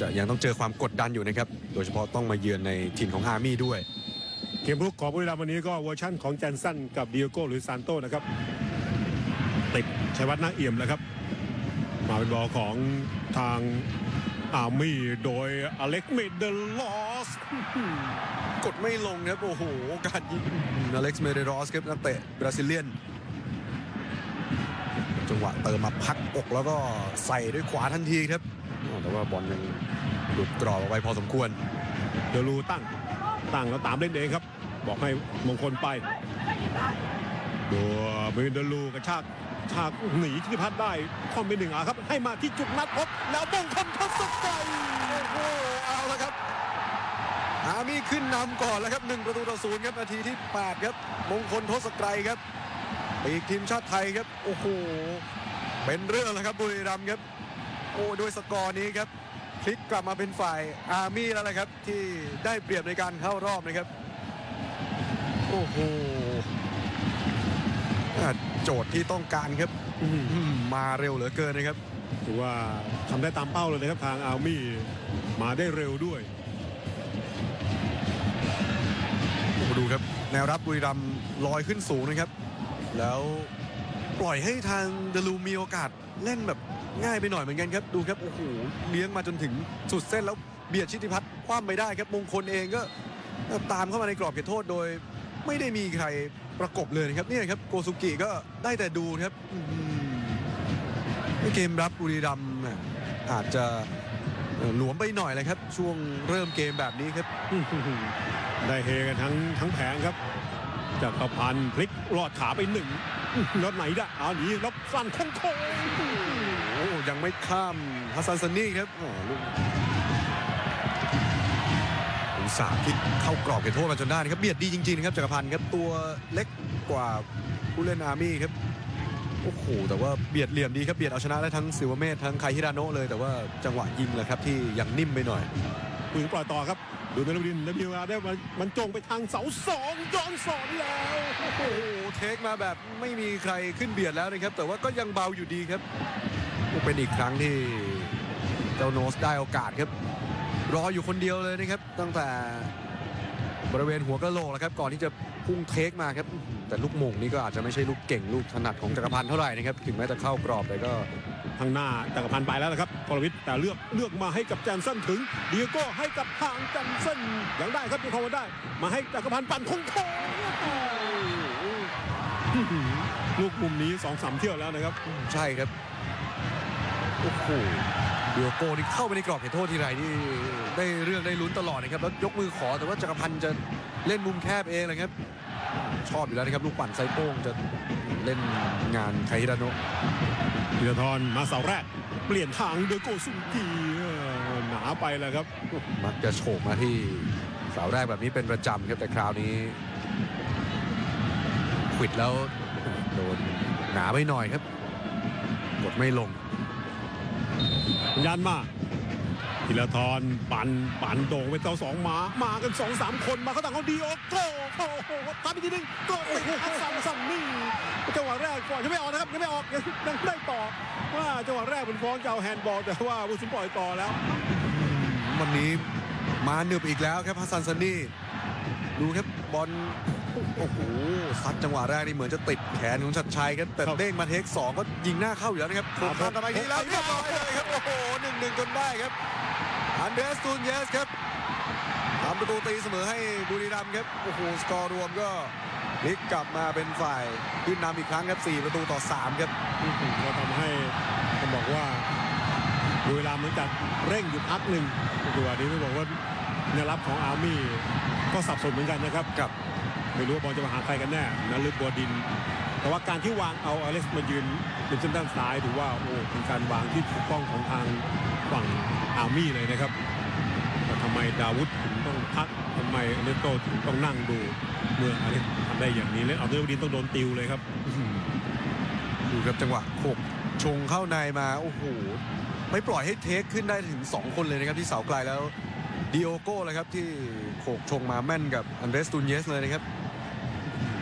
จะยังต้องเจอความกดดันอยู่นะครับ โดยเฉพาะต้องมาเยือนในถิ่นของอาร์มี่ด้วย เกมรุกของบุรีรัมย์วันนี้ก็เวอร์ชั่นของแจนสันกับดิโอโก้หรือซานโตนะครับติดชัยวัฒน์นาเอี่ยมแล้วครับ มาเป็นบอลของทางอาร์มี่โดยอเล็กเมเดลอสกดไม่ลงครับ โอ้โหโอกาสยิงอเล็กซ์เมเดรอสครับนักเตะบราซิเลียน จังหวะเติมมาพักอกแล้วก็ใส่ด้วยขวาทันทีครับอ้า ว่าบอลยังหลุดกรอบออกไปพอสมควร เดลูตั้งตั้งแล้วตามเล่นเองครับ บอกให้มงคลไปตัวเมเดลูกระชากชากหนีทิติพัฒน์ได้คอมเป็นหนึ่งอาครับ ให้มาที่จุดนัดพบ แล้วมงคลทศกัยโอ้โหเอาละครับ อามี่ขึ้นนำก่อนแล้วครับหนึ่งประตูต่อศูนย์ครับนาทีที่ 8 ครับ มงคลทศไกรครับปีกทีมชาติไทยครับ โอ้โหเป็นเรื่องแล้วครับบุรีรัมย์ครับ โอ้ด้วยสกอร์นี้ครับพลิกกลับมาเป็นฝ่ายอาร์มี่แล้วนะครับ ที่ได้เปรียบในการเข้ารอบนะครับ โอ้โหอะโจทย์ที่ต้องการครับอืมมาเร็วเหลือเกินนะครับถือว่าทำได้ตามเป้าเลยนะครับทางอาร์มี่มาได้เร็วด้วยโอ้โหดูครับแนวรับบุรีรัมย์ลอยขึ้นสูงนะครับ แล้วปล่อยให้ทางเดลูมีโอกาสเล่นแบบ ง่ายไปหน่อยเหมือนกันครับดูครับโอ้โหเลี้ยงมาจนถึงสุดเส้นแล้วเบียดชิติพัฒน์คว่ำไปได้ครับมงคลเองก็ตามเข้ามาในกรอบเขตโทษโดย ไม่ได้มีใครประกบเลยนะครับนี่ครับโกซุกิก็ได้แต่ดูครับเกมรับบุรีรัมอาจจะหลวมไปหน่อยเลยครับ ช่วงเริ่มเกมแบบนี้ครับ ได้เฮกันทั้งทั้งแผงครับจากกรพันพลิกรอดขาไปหนึ่งแล้วไหนได้เอาหนีแล้วสั่นค้งโค้ง ยังไม่ข้ามฮัสซันซันนี่ครับอ๋อลูกอุตสาห์พลิกเข้ากรอบเขตโทษมาจนได้นะครับเบียดดีจริงๆนะครับจักรพันธ์ครับตัวเล็กกว่าผู้เล่นอาร์มี่ครับโอ้โหแต่ว่าเบียดเหลี่ยมดีครับเบียดเอาชนะได้ทั้งซิวเมธทั้งไคฮิราโนะเลยแต่ว่าจังหวะยิงแหละครับที่ยังนิ่มไปหน่อยปืนปล่อยต่อครับดูเนรบดินนบิวอาได้มันมันจงไปทางเสาสองย้อนสอนแล้วโอ้โหเทคมาแบบไม่มีใครขึ้นเบียดแล้วนะครับแต่ว่าก็ยังเบาอยู่ดีครับ เป็นอีกครั้งที่เจ้าโนสได้โอกาสครับ รออยู่คนเดียวเลยนะครับ ตั้งแต่บริเวณหัวกะโหลกแล้วครับ ก่อนที่จะพุ่งเทคมาครับ แต่ลูกหม่งนี่ก็อาจจะไม่ใช่ลูกเก่งลูกถนัดของจักรพันธ์เท่าไหร่นะครับ ถึงแม้จะเข้ากรอบแต่ก็ทางหน้าจักรพันธ์ไปแล้วนะครับกรวิทย์แต่เลือกเลือกมาให้กับแจนเซนถึงดิเอโก้ให้กับทางแจนเซนยังได้ครับยังเข้ามาได้ มาให้จักรพันธ์ปั่นโค้งโค้งลูกมุมนี้สองสามเที่ยวแล้วนะครับ ใช่ครับ โอ้โหเดียโก้นี่เข้าไปในกรอบเขตโทษทีไรนี่ได้เรื่องได้ลุ้นตลอดนะครับ แล้วยกมือขอแต่ว่าจักรพันธ์จะเล่นมุมแคบเองเลยครับ ชอบอยู่แล้วนะครับ ลูกปั่นไซโป้งจะเล่นงานไคฮิราโนะธีรทรมาเสาแรก เปลี่ยนทางโดยโกซุนกีเออหนาไปแล้วครับ มักจะโฉบมาที่เสาแรกแบบนี้เป็นประจำครับแต่คราวนี้ขวิดแล้วโดนหนาไปหน่อยครับ กดไม่ลง ยันมาธีรทรปั่นปั่นโด่งไปเต้าสองหมา มากันสองสามคนมาเขาต่างเขาดีโอโกโอ้โหทำอีกทีหนึงก็โอ้โหสั่งสั่งนี่จังหวะแรกก่อนยังไม่ออกนะครับยังไม่ออกยังยังได้ต่อว่าจังหวะแรกเป็นฟ้องจะเอาแฮนด์บอลแต่ว่าผู้สินปล่อยต่อแล้ว วันนี้มาหนึบอีกแล้วครับฮัสซันซันนี่ ดูครับบอลโอ้โหซัดจังหวะแรกนี่เหมือนจะติดแขนของชัดชัยครับแต่เด้งมาเทคสองก็ยิงหน้าเข้าอยู่แล้วนะครับถูกข้ามทำไมทีแล้วเรียบร้อยเลยครับโอ้โหหนึ่งหนึ่งจนได้ครับอันเดรสตูนเยสครับทำประตูตีเสมอให้บุรีรัมย์ครับโอ้โหสกอร์รวมก็พลิกกลับมาเป็นฝ่ายขึ้นนำอีกครั้งครับสี่ประตูต่อสามครับก็ทำให้ต้องบอกว่าเวลาเหมือนกับเร่งอยู่พักหนึ่งตัวนี้ไม่บอกว่า แนวรับของอาร์มี่ก็สับสนเหมือนกันนะครับกับไม่รู้ว่าบอลจะมาหาใครกันแน่นลึกบัวดิน แต่ว่าการที่วางเอาอเล็กซ์มายืนเป็นเส้นด้านซ้ายถือว่าโอ้เป็นการวางที่ถูกต้องของทางฝั่งอาร์มี่เลยนะครับแต่ทำไมดาวุธถึงต้องพักทำไมอเนโตถึงต้องนั่งดู เมื่ออเล็กซ์ทำได้อย่างนี้แล้วเอาเดวดินต้องโดนติวเลยครับดูครับจังหวะโขกชงเข้าในมาโอ้โหไม่ปล่อยให้เทคขึ้นได้ถึง 2 คนเลยนะครับที่เสาไกลแล้ว ดิโอโก้เลยครับที่โขกชงมาแม่นกับอันเดรสตูนเยสเลยนะครับ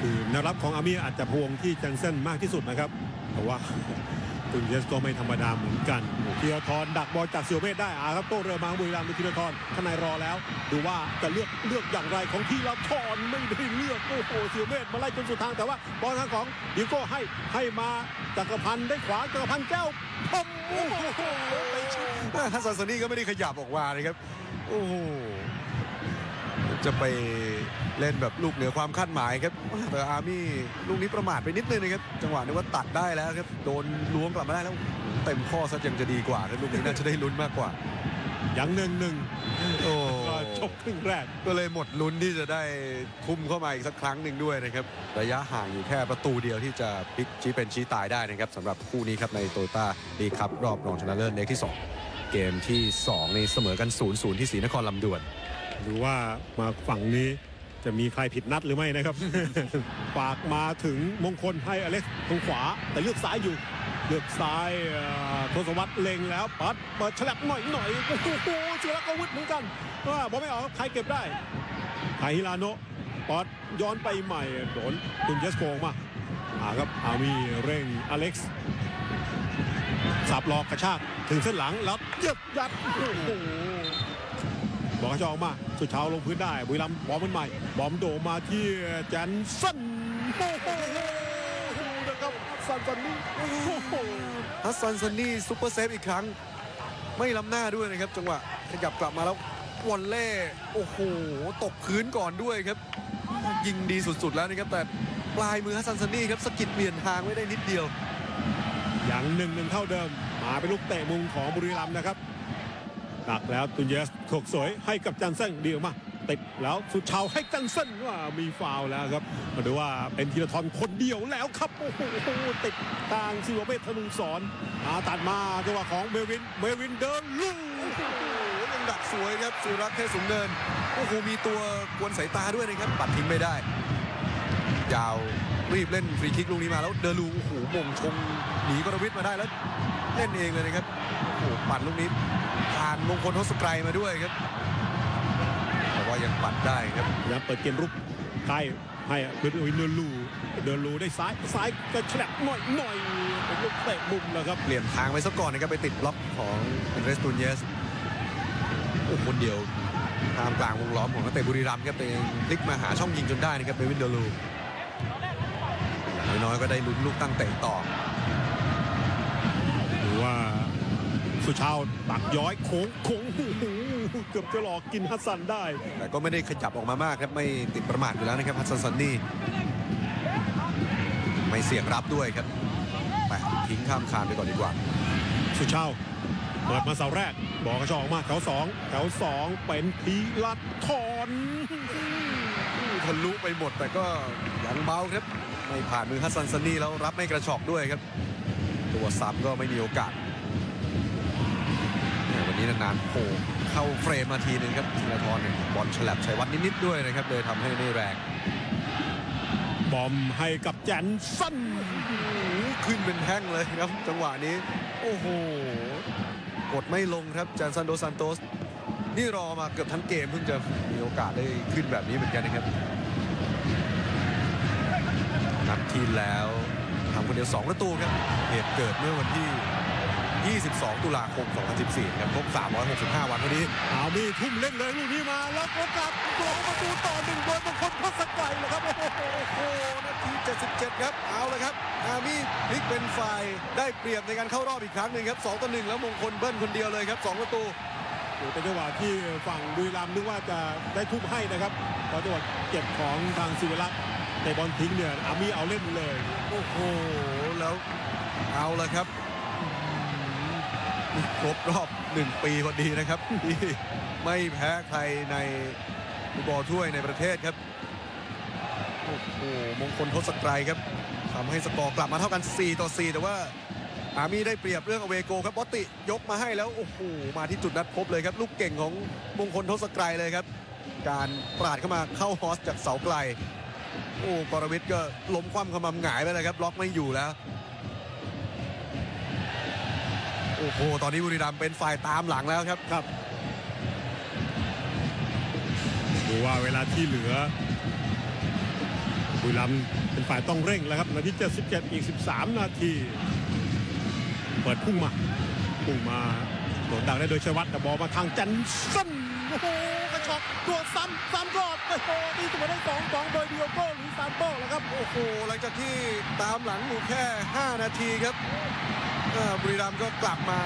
คือแนวรับของอาร์มี่อาจจะพวงที่จันเซนมากที่สุดนะครับ แต่ว่ากตุนเยสก็ไม่ธรรมดาเหมือนกันธีรทรดักบอลจากเสียวเมธได้อาครับโต้เรือมาบุรีรัมย์ดูธีรทรข้างในรอแล้ว ดูว่าจะเลือกเลือกอย่างไรของธีรทรไม่ได้เลือกโอ้โหเสียวเมธมาไล่จนสุดทางแต่ว่าบอลทางของดิโก้ให้ให้มาจักรพันธ์ได้ขวาจักรพันธ์แก้วพัมโอ้โหไปชิดฮัสซันซานี่ก็ไม่ได้ขยับออกมาเลยครับ โอ้โหจะไปเล่นแบบลูกเหนือความคาดหมายครับแต่อาร์มี่ลูกนี้ประมาทไปนิดนึงนะครับ จังหวะนี้ว่าตัดได้แล้วครับ โดนล้วงกลับมาได้แล้ว เต็มข้อซะยังจะดีกว่าครับลูกนี้น่าจะได้ลุ้นมากกว่ายังหนึ่งหนึ่งโอ้ก็จบครึ่งแรก ก็เลยหมดลุ้นที่จะได้ทุ่มเข้ามาอีกสักครั้งหนึ่งด้วยนะครับ ระยะห่างอยู่แค่ประตูเดียวที่จะพลิกชี้เป็นชี้ตายได้นะครับสำหรับคู่นี้ครับในโตโยต้าดีครับรอบรองชนะเลิศเล็กที่2เกมที่ 2 ในเสมอกัน0-0ที่ศรีนครลำดวนดูว่ามาฝั่งนี้จะมีใครผิดนัดหรือไม่นะครับฝากมาถึงมงคลให้อเล็กซ์ทางขวา แต่เลือกซ้ายอยู่ เลือกซ้ายทศวรรษเล็งแล้วปัดเปิดฉลับหน่อยหน่อยโอ้โหเสืออาวุธเหมือนกันว่าบอลไม่ออกใครเก็บได้ไคฮิราโนะปัดย้อนไปใหม่โดนตุนเยสโกงมาอ่าครับอามีเร่งอเล็กซ์ สับหลอกกระชากถึงเส้นหลังแล้วเย็บยัดโอ้โหบอกให้จะออกมาสุดเช้าลงพื้นได้บุรีรัมย์บอมมันใหม่ บอมโดมาที่แจนสันโอ้โหนะครับสันสันนี่โอ้โหฮัสซันซันนี่ซุปเปอร์เซฟอีกครั้ง ไม่ล้ำหน้าด้วยนะครับ จังหวะขยับกลับมาแล้ววอลเล่โอ้โหตกพื้นก่อนด้วยครับ ยิงดีสุดๆแล้วนะครับแต่ปลายมือฮัสซันซันนี่ครับสกิดเปลี่ยนทางไว้ได้นิดเดียว ย่างหนึ่งหนึ่งเท่าเดิม มาเป็นลูกเตะมุมของบุรีรัมย์นะครับตักแล้วตุนเยสถกสวยให้กับจันเซ่งดีออกมาติดแล้วสุดเชาให้จันเซนว่ามีฟาวแล้วครับมาดูว่าเป็นธีรทรคนเดียวแล้วครับโอ้โหติดทางซิวเมธธนุสรอาตัดมาจังหวะของเมวินเมวินเดินลู่โอ้โหยังดักสวยครับสุรักษ์เทพสูงเนินโอ้โหมีตัวกวนสายตาด้วยนะครับปัดทิ้งไม่ได้ยาวรีบเล่นฟรีคิกลูกนี้มาแล้วเดอลูโอ้โหมงชง หนีกรวิทย์มาได้แล้วเล่นเองเลยนะครับโอ้โหปัดลูกนี้ผ่านมงคลทศไกรมาด้วยครับ แต่ว่ายังปัดได้ครับพยายามเปิดเกมรุกใครให้เดินเดินลูเดินลูได้ซ้ายซ้ายกระแฉลบหน่อยหน่อยเป็นลูกเตะมุมแล้วครับเปลี่ยนทางไปซะก่อนนะครับไปติดบล็อกของอันเดรสตูนเยสโอ้โหคนเดียวท่ามกลางวงล้อมของนักเตะบุรีรัมย์ครับแต่ยังพลิกมาหาช่องยิงจนได้นะครับเบวินเดลูอย่างน้อยๆก็ได้ลุ้นลูกตั้งเตะต่อหรือ ว่าสุชาวตักย้อยโค้งโค้งโอ้โหเกือบจะหลอกกินฮัสซันได้ แต่ก็ไม่ได้ขยับออกมามากครับไม่ติดประมาทอยู่แล้วนะครับฮัสซันซันนี่ไม่เสี่ยงรับด้วยครับไปทิ้งข้ามคานไปก่อนดีกว่า สุชาวเปิดมาเสาแรก บอกกระชอกออกมาแถวสองแถวสองเป็นทีลัดทอนทะลุไปหมดแต่ก็ยังเบาครับ ไม่ผ่านมือฮัสซันซันนี่แล้วรับไม่กระชอกด้วยครับ ตัวซ้ำก็ไม่มีโอกาสแหม่วันนี้นานๆโผล่เข้าเฟรมมาทีนึงครับธีรทรเนี่ยบอลฉลับชัยวัฒน์นิดๆด้วยนะครับเลยทำให้ไม่แรง บอมให้กับแจนสันขึ้นเป็นแท่งเลยครับ จังหวะนี้ โอ้โห กดไม่ลงครับจานซันโดซันโตส นี่รอมาเกือบทั้งเกมเพิ่งจะมีโอกาสได้ขึ้นแบบนี้เหมือนกันนะครับนัดที่แล้ว ทำคนเดียว 2 ประตูครับ เหตุเกิดเมื่อวันที่ 22 ตุลาคม 2014 ครับครบ 365 วันพอดีเอามีทุ่มเล่นเลยลูกนี้มาแล้วโอกาสตัวประตูต่อหนึ่งโดยบางคนพัสไกลเลยครับโอ้โหโอ้โหนาที 77 ครับ เอาเลยครับ อาร์มี่พลิกเป็นฝ่ายได้เปรียบในการเข้ารอบอีกครั้งหนึ่งครับ 2 ต่อ 1 แล้วมงคลเบิ้ลคนเดียวเลยครับ 2 ประตูโอ้เป็นจังหวะที่ฝั่งบุรีรัมย์นึกว่าจะได้ทุบให้นะครับพอจังหวะเก็บของทางศิวรักษ์ แต่บอลทิ้งเนี่ยอามีเอาเล่นเลย โอ้โห แล้วเอาละครับอืมครบรอบหนึ่งปีพอดีนะครับ ที่ไม่แพ้ใครในฟุตบอลถ้วยในประเทศครับ โอ้โห มงคลทศกรัยครับทำให้สกอร์กลับมาเท่ากัน 4 ต่อ 4 แต่ว่าอามีได้เปรียบเรื่องอเวโกครับบอตติยกมาให้แล้ว โอ้โห มาที่จุดนัดพบเลยครับ ลูกเก่งของมงคลทศกรัยเลยครับ การปราดเข้ามาเข้าฮอสจากเสาไกล โอ้กรวิทย์ก็ล้มคว่ำขมำหงายไปเลยครับ ล็อกไม่อยู่แล้ว โอ้โห ตอนนี้บุรีรัมย์เป็นฝ่ายตามหลังแล้วครับครับ ดูว่าเวลาที่เหลือ บุรีรัมย์เป็นฝ่ายต้องเร่งแล้วครับนาที77อีก 13 นาที เปิดพุ่งมา พุ่งมาโดนดักได้โดยชวัฒน์แต่บอลมาทางแจนสันโอ้โห ชอกตัวซ้ำซ้ำรอบโอ้โหตีเสมอได้สองสองโดยดิโอโก้หรือซานโต้แล้วครับ โอ้โห หลังจากที่ตามหลังอยู่แค่ 5 นาทีครับอ่าบุรีรัมย์ก็กลับมา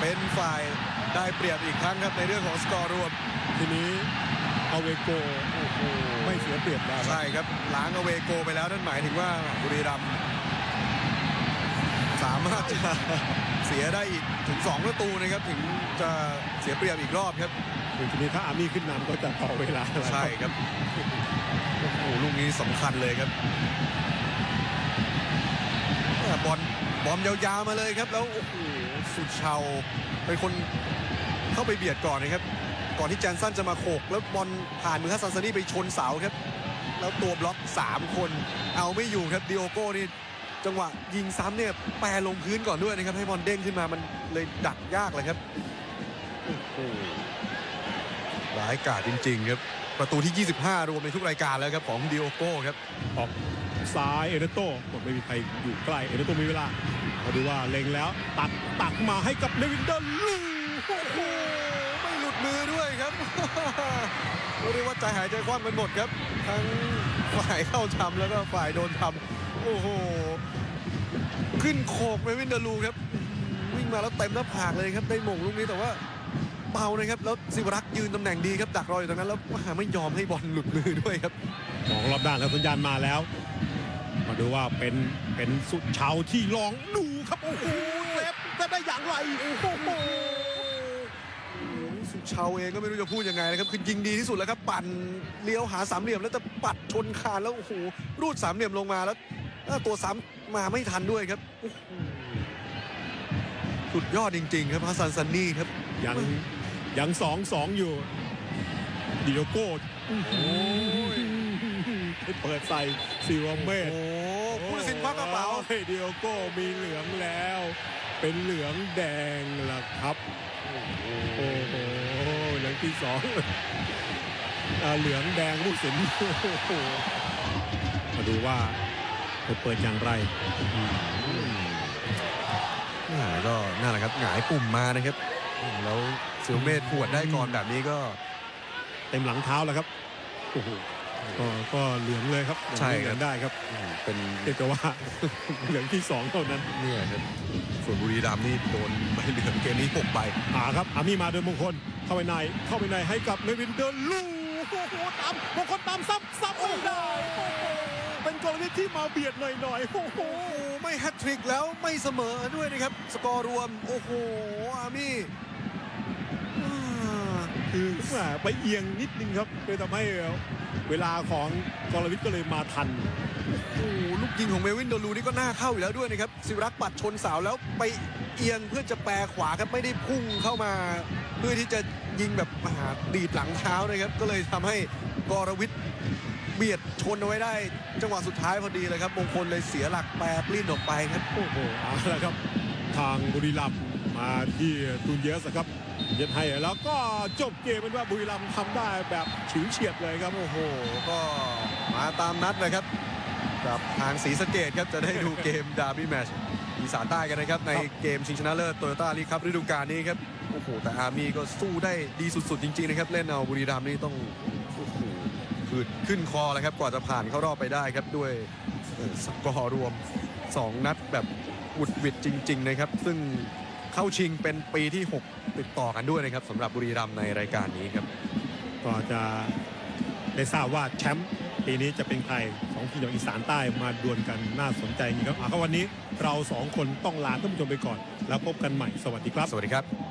เป็นฝ่ายได้เปรียบอีกครั้งครับในเรื่องของสกอร์รวม ทีนี้เอาเวโกโอ้โหไม่เสียเปรียบแล้วครับใช่ครับล้างอเวโกไปแล้วนั่นหมายถึงว่าบุรีรัมย์สามารถจะเสียได้อีกถึง 2 ประตูนะครับถึงจะเสียเปรียบอีกรอบครับ ทีนี้ถ้าอาร์มี่ขึ้นนำก็จะต่อเวลาแล้วใช่ครับโอ้โหลูกนี้สำคัญเลยครับอ่าบอลบอลยาวๆมาเลยครับแล้วโอ้โหสุดเชาเป็นคนเข้าไปเบียดก่อนนะครับ ก่อนที่แจนสันจะมาโขกแล้วบอลผ่านมือฮัสซันซานี่ไปชนเสาครับ แล้วตัวบล็อก 3 คน เอาไม่อยู่ครับดิโอโก้นี่จังหวะยิงซ้ำเนี่ยแปรลงพื้นก่อนด้วยนะครับ ให้บอลเด้งขึ้นมามันเลยดักยากเลยครับโอ้โห ร้ายกาจจริง ๆ ครับ ประตูที่ 25 รวมในทุกรายการแล้วครับ ของดิโอโก้ครับ ออกซ้ายเอเนโต้ไม่มีใครอยู่ใกล้เอเนโต้มีเวลามาดูว่าเล็งแล้ว ตัดตักมาให้กับเนวินเดอร์ลูโอ้โหไม่หลุดมือด้วยครับเรียกว่าใจหายใจคว่ำกันหมดครับ ทั้งฝ่ายเข้าทำแล้วก็ฝ่ายโดนทำโอ้โหขึ้นโขกไปวินเดอร์ลูครับ วิ่งมาแล้วเต็มหน้าผากเลยครับได้หม่งลูกนี้แต่ว่า เบานะครับแล้วสิวรักษ์ยืนตำแหน่งดีครับดักรออยู่ตรงนั้นแล้วไม่ยอมให้บอลหลุดมือด้วยครับมองรอบด้านแล้วสัญญาณมาแล้ว มาดูว่าเป็นเป็นสุดเชาที่ลองดูครับโอ้โหเซฟเซฟได้อย่างไรโอ้โหโอ้โหสุชาวเองก็ไม่รู้จะพูดยังไงนะครับคือยิงดีที่สุดแล้วครับปั่นเลี้ยวหาสามเหลี่ยมแล้วจะปัดชนคานแล้วโอ้โหรูดสามเหลี่ยมลงมาแล้วเอ้าตัวซ้ำมาไม่ทันด้วยครับโอ้โหสุดยอดจริง ๆ ครับฮัสซันซันนี่ครับยัง ยังสองสองอยู่ดิโอโก้โอ้ยเปิดใส่ซิวาเมโอ้ตโหผู้ตัดสินควักกระเป๋าโอ้ยดิโอโก้มีเหลืองแล้ว เป็นเหลืองแดงล่ะครับ โอ้โหเหลืองที่สองอ่าเหลืองแดงผู้สินโอ้โหมาดูว่าจะเปิดอย่างไรอ่าก็นั่นแหละครับหงายปุ่มมานะครับ แล้วเสือเมธขวดได้ก่อนแบบนี้ก็ เต็มหลังเท้าแล้วครับโอ้โหก็ก็เหลืองเลยครับใช่เหคลืรัอบงได้ครับอืมเป็นเรียกได้ว่าเหลืองที่สองเท่านั้นเนี่ยครับส่วนบุรีรัมย์นี่โดนใบเหลืองเกมนี้หกใบอ่าครับอามีมาโดยมงคลเข้าไปในเข้าไปในให้กับเนวินเดอร์ลูโอ้โหตามมงคลตามซ้ำซ้ำไม่ได้โอ้โหเป็นกลยุทธ์ที่มาเบียดหน่อยๆโอ้โหโอ้โหไม่แฮตทริกแล้วไม่เสมอด้วยนะครับ สกอร์รวม โอ้โหอามี่อ่า คือแหมไปเอียงนิดนึงครับเลยทำให้เวลาของกรวิทย์ก็เลยมาทันโอ้โหลูกยิงของเมวินโดลูนี่ก็น่าเข้าอยู่แล้วด้วยนะครับสิวรักษ์ปัดชนเสาแล้วไปเอียงเพื่อจะแปรขวาครับไม่ได้พุ่งเข้ามา เพื่อที่จะยิงแบบมหาดีดหลังเท้านะครับ ก็เลยทำให้กรวิทย์เบียดชนเอาไว้ได้ จังหวะสุดท้ายพอดีเลยครับมงคลเลยเสียหลักแปรปลิ้นออกไปครับโอ้โหเอาละครับ ทางบุรีรัมย์ มาที่ตูนเยสครับเย็ดให้แล้วก็จบเกมเป็นว่าบุรีรัมย์ทำได้แบบฉิวเฉียดเลยครับโอ้โห ก็มาตามนัดนะครับกับทางศรีสะเกดครับจะได้ดูเกมดาร์บี้แมชอีสานใต้กันนะครับ ในเกมชิงชนะเลิศโตโยต้าลีครับฤดูกาลนี้ครับโอ้โหแต่อาร์มี่ก็สู้ได้ดีสุดๆ จริงๆนะครับ เล่นเอาบุรีรัมย์นี่ต้องโอ้โหขึ้นขึ้นคอแล้วครับกว่าจะผ่านเข้ารอบไปได้ครับด้วยเอ่อสกอร์รวม 2 นัดแบบอุดหวิดจริง ๆ นะครับ ซึ่ง เข้าชิงเป็นปีที่ 6 ติดต่อกันด้วยนะครับสำหรับบุรีรัมย์ในรายการนี้ครับ ก็จะได้ทราบว่าแชมป์ปีนี้จะเป็นใครสองทีมจากอีสานใต้มาดวลกันน่าสนใจจริงครับอะก็วันนี้เราสองคนต้องลาท่านผู้ชมไปก่อน แล้วพบกันใหม่สวัสดีครับ สวัสดีครับ